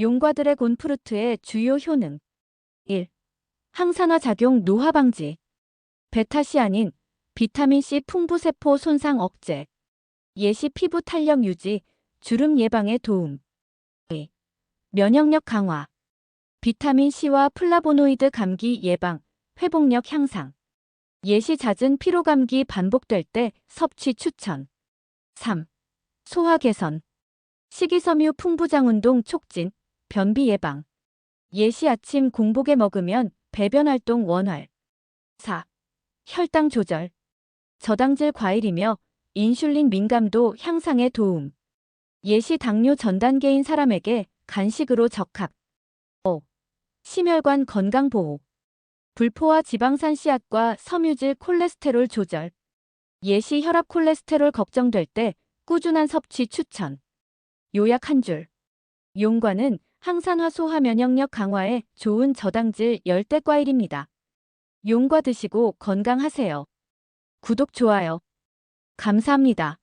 용과 드래곤 프루트의 주요 효능. 1. 항산화 작용 노화 방지. 베타시아닌, 비타민C 풍부 세포 손상 억제. 예시 피부 탄력 유지, 주름 예방에 도움. 2. 면역력 강화. 비타민C와 플라보노이드 감기 예방, 회복력 향상. 예시 잦은 피로감기 반복될 때 섭취 추천. 3. 소화 개선. 식이섬유 풍부장 운동 촉진, 변비 예방. 예시 아침 공복에 먹으면 배변 활동 원활. 4. 혈당 조절. 저당질 과일이며 인슐린 민감도 향상에 도움. 예시 당뇨 전 단계인 사람에게 간식으로 적합. 5. 심혈관 건강 보호. 불포화 지방산 씨앗과 섬유질 콜레스테롤 조절. 예시 혈압 콜레스테롤 걱정될 때 꾸준한 섭취 추천. 요약 한 줄. 용과는 항산화 소화 면역력 강화에 좋은 저당질 열대 과일입니다. 용과 드시고 건강하세요. 구독, 좋아요. 감사합니다.